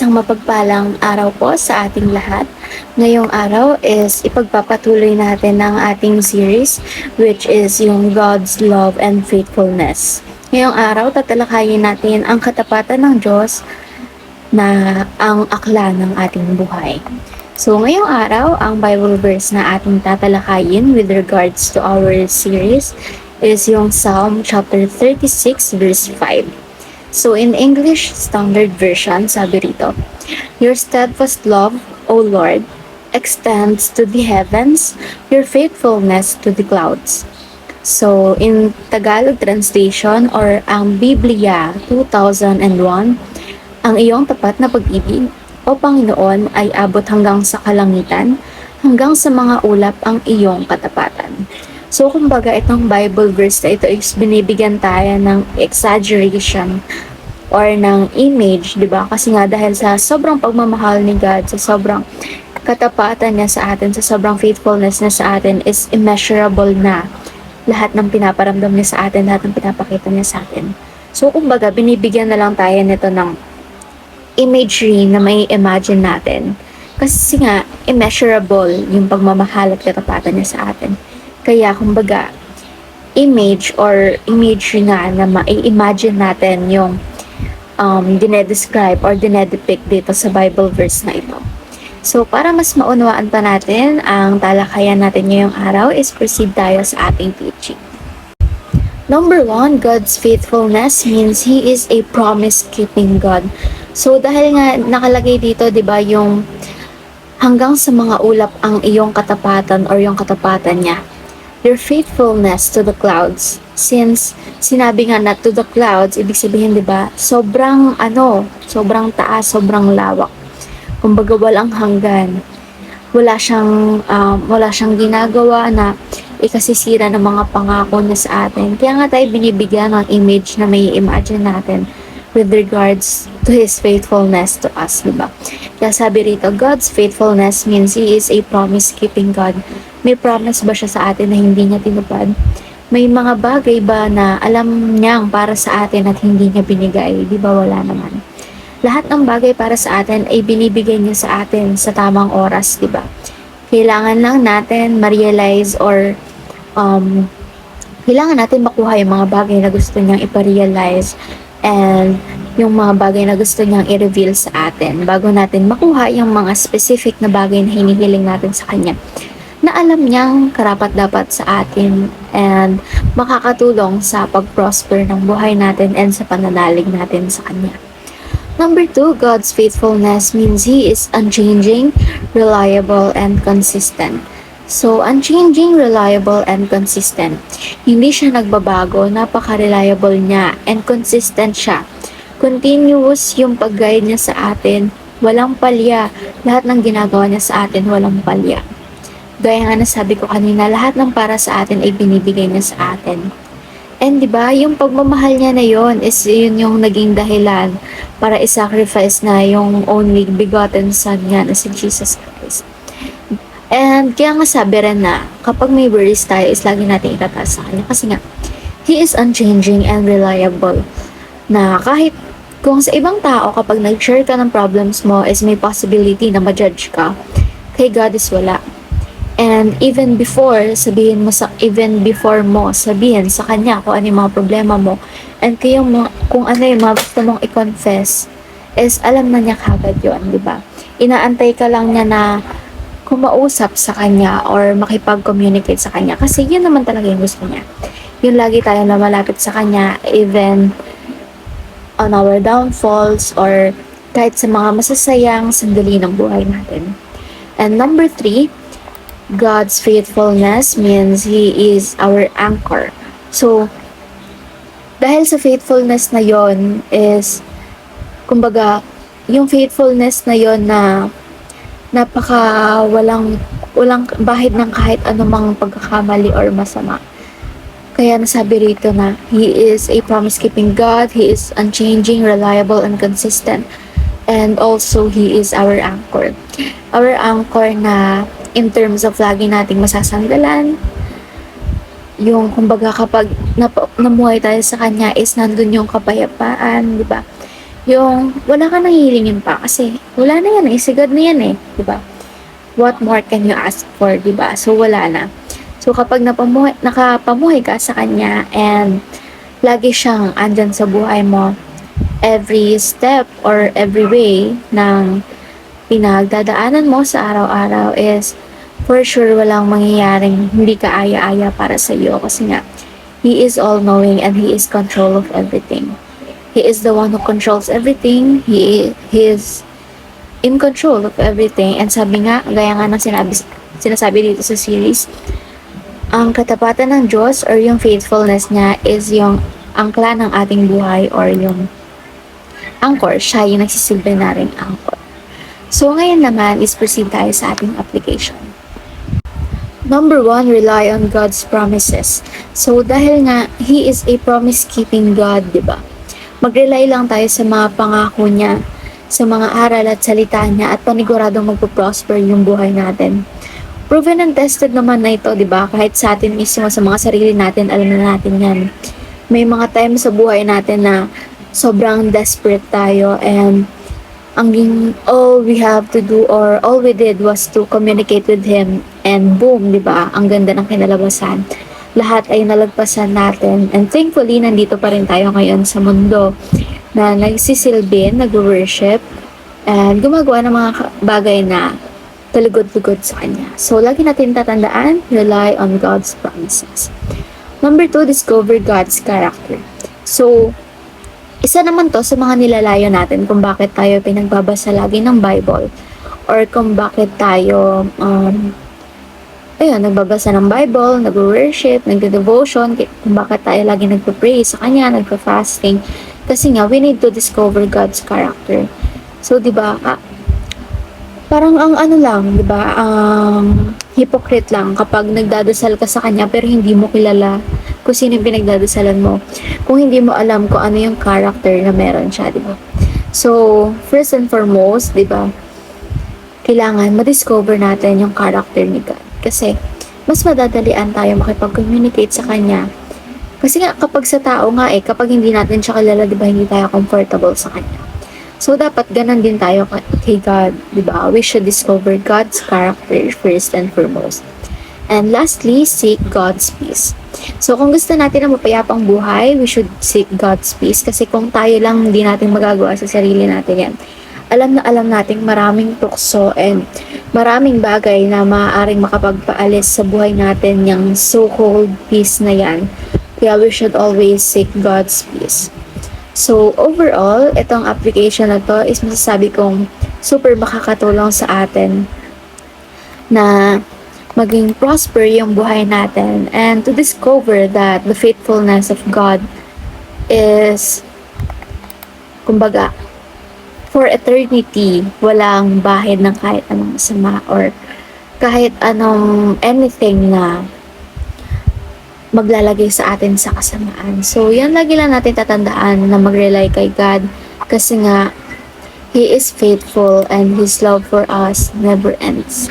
Isang mapagpalang araw po sa ating lahat. Ngayong araw is ipagpapatuloy natin ng ating series which is yung God's Love and Faithfulness. Ngayong araw tatalakayin natin ang katapatan ng Diyos na ang akla ng ating buhay. So ngayong araw, ang Bible verse na ating tatalakayin with regards to our series is yung Psalm chapter 36 verse 5. So in English Standard Version, sabi rito, Your steadfast love, O Lord, extends to the heavens, your faithfulness to the clouds. So in Tagalog translation or ang Biblia 2001, ang iyong tapat na pag-ibig, O Panginoon, ay abot hanggang sa kalangitan, hanggang sa mga ulap ang iyong katapatan. So, kumbaga, itong Bible verse na ito is binibigyan tayo ng exaggeration or ng image, di ba? Kasi nga dahil sa sobrang pagmamahal ni God, sa sobrang katapatan niya sa atin, sa sobrang faithfulness niya sa atin is immeasurable na lahat ng pinaparamdam niya sa atin, lahat ng pinapakita niya sa atin. So, kumbaga, binibigyan na lang tayo nito ng imagery na may imagine natin. Kasi nga, immeasurable yung pagmamahal at katapatan niya sa atin. Kaya, kumbaga, image or imagery nga na ma-imagine natin yung um, dinedescribe or dinedepict dito sa Bible verse na ito. So, para mas maunawaan pa natin ang talakayan natin ngayong araw is proceed tayo sa ating teaching. Number one, God's faithfulness means He is a promise-keeping God. So, dahil nga nakalagay dito, di ba, yung hanggang sa mga ulap ang iyong katapatan or yung katapatan niya your faithfulness to the clouds. Since sinabi nga na to the clouds, ibig sabihin, di ba, sobrang ano, sobrang taas, sobrang lawak. Kumbaga walang hanggan. Wala siyang, um, wala siyang ginagawa na ikasisira ng mga pangako niya sa atin. Kaya nga tayo binibigyan ng image na may imagine natin with regards to His faithfulness to us, di ba? Kaya sabi rito, God's faithfulness means He is a promise-keeping God may promise ba siya sa atin na hindi niya tinupad? May mga bagay ba na alam niyang para sa atin at hindi niya binigay? Di ba wala naman? Lahat ng bagay para sa atin ay binibigay niya sa atin sa tamang oras, di ba? Kailangan lang natin ma-realize or um, kailangan natin makuha yung mga bagay na gusto niyang iparealize and yung mga bagay na gusto niyang i-reveal sa atin bago natin makuha yung mga specific na bagay na hinihiling natin sa Kanya na alam niyang karapat dapat sa atin and makakatulong sa pag-prosper ng buhay natin and sa pananalig natin sa Kanya. Number two, God's faithfulness means He is unchanging, reliable, and consistent. So, unchanging, reliable, and consistent. Hindi siya nagbabago, napaka-reliable niya, and consistent siya. Continuous yung pag-guide niya sa atin, walang palya. Lahat ng ginagawa niya sa atin, walang palya. Gaya nga nasabi ko kanina, lahat ng para sa atin ay binibigay niya sa atin. And 'di ba, yung pagmamahal niya na yon is yun yung naging dahilan para i-sacrifice na yung only begotten son niya na si Jesus Christ. And kaya nga sabi rin na kapag may worries tayo is lagi natin itataas sa kanya kasi nga He is unchanging and reliable na kahit kung sa ibang tao kapag nag-share ka ng problems mo is may possibility na ma-judge ka, kay God is wala And even before, sabihin mo sa, even before mo, sabihin sa kanya kung ano yung mga problema mo. And kaya mo, kung ano yung mga gusto mong i-confess, is alam na niya kagad yun, di ba? Inaantay ka lang niya na kumausap sa kanya or makipag-communicate sa kanya. Kasi yun naman talaga yung gusto niya. Yung lagi tayo na malapit sa kanya, even on our downfalls or kahit sa mga masasayang sandali ng buhay natin. And number three, God's faithfulness means He is our anchor. So, dahil sa faithfulness na yon is, kumbaga, yung faithfulness na yon na napaka walang walang bahid ng kahit anumang pagkakamali or masama. Kaya nasabi rito na He is a promise-keeping God, He is unchanging, reliable, and consistent. And also, He is our anchor. Our anchor na in terms of lagi nating masasandalan. Yung, kumbaga, kapag nap- namuhay tayo sa Kanya is nandun yung kapayapaan, di ba? yung wala ka nang hihilingin pa kasi wala na yan eh, si God na yan eh, di ba? What more can you ask for, di ba? So, wala na. So, kapag napamuhay, nakapamuhay ka sa Kanya and lagi siyang andyan sa buhay mo, every step or every way ng pinagdadaanan mo sa araw-araw is for sure walang mangyayaring hindi ka aya-aya para sa iyo kasi nga He is all-knowing and He is control of everything. He is the one who controls everything. He, he is in control of everything. And sabi nga, gaya nga ng sinabi, sinasabi dito sa series, ang katapatan ng Diyos or yung faithfulness niya is yung angkla ng ating buhay or yung anchor. Siya yung nagsisilbi na rin anchor. So, ngayon naman is proceed tayo sa ating application. Number one, rely on God's promises. So, dahil nga, He is a promise-keeping God, di ba? Mag-rely lang tayo sa mga pangako niya, sa mga aral at salita niya, at paniguradong magpo-prosper yung buhay natin. Proven and tested naman na ito, di ba? Kahit sa atin mismo, sa mga sarili natin, alam na natin yan. May mga time sa buhay natin na sobrang desperate tayo and ang all we have to do or all we did was to communicate with him and boom, di ba? Ang ganda ng kinalabasan. Lahat ay nalagpasan natin and thankfully nandito pa rin tayo ngayon sa mundo na nagsisilbi, nag-worship and gumagawa ng mga bagay na talugod-lugod sa Kanya. So, lagi natin tatandaan, rely on God's promises. Number two, discover God's character. So, isa naman to sa mga nilalayo natin kung bakit tayo pinagbabasa lagi ng Bible or kung bakit tayo um, ayun, nagbabasa ng Bible, nag-worship, nag-devotion, kung bakit tayo lagi nagpa-pray sa Kanya, nagpa-fasting. Kasi nga, we need to discover God's character. So, di ba, ah, parang ang ano lang, di ba, ang hypocrite lang kapag nagdadasal ka sa Kanya pero hindi mo kilala kung sino yung pinagdadasalan mo. Kung hindi mo alam kung ano yung character na meron siya, di ba? So, first and foremost, di ba, kailangan ma-discover natin yung character ni God. Kasi, mas madadalian tayo makipag-communicate sa Kanya. Kasi nga, kapag sa tao nga eh, kapag hindi natin siya kilala, di ba, hindi tayo comfortable sa Kanya. So, dapat ganun din tayo ka- kay God, di ba? We should discover God's character first and foremost. And lastly, seek God's peace. So, kung gusto natin na mapayapang buhay, we should seek God's peace. Kasi kung tayo lang hindi natin magagawa sa sarili natin yan, alam na alam nating maraming tukso and maraming bagay na maaaring makapagpaalis sa buhay natin yung so-called peace na yan. Kaya we should always seek God's peace. So, overall, itong application na to is masasabi kong super makakatulong sa atin na maging prosper yung buhay natin and to discover that the faithfulness of God is kumbaga for eternity walang bahid ng kahit anong masama or kahit anong anything na maglalagay sa atin sa kasamaan. So, yan lagi lang natin tatandaan na mag-rely kay God kasi nga He is faithful and His love for us never ends.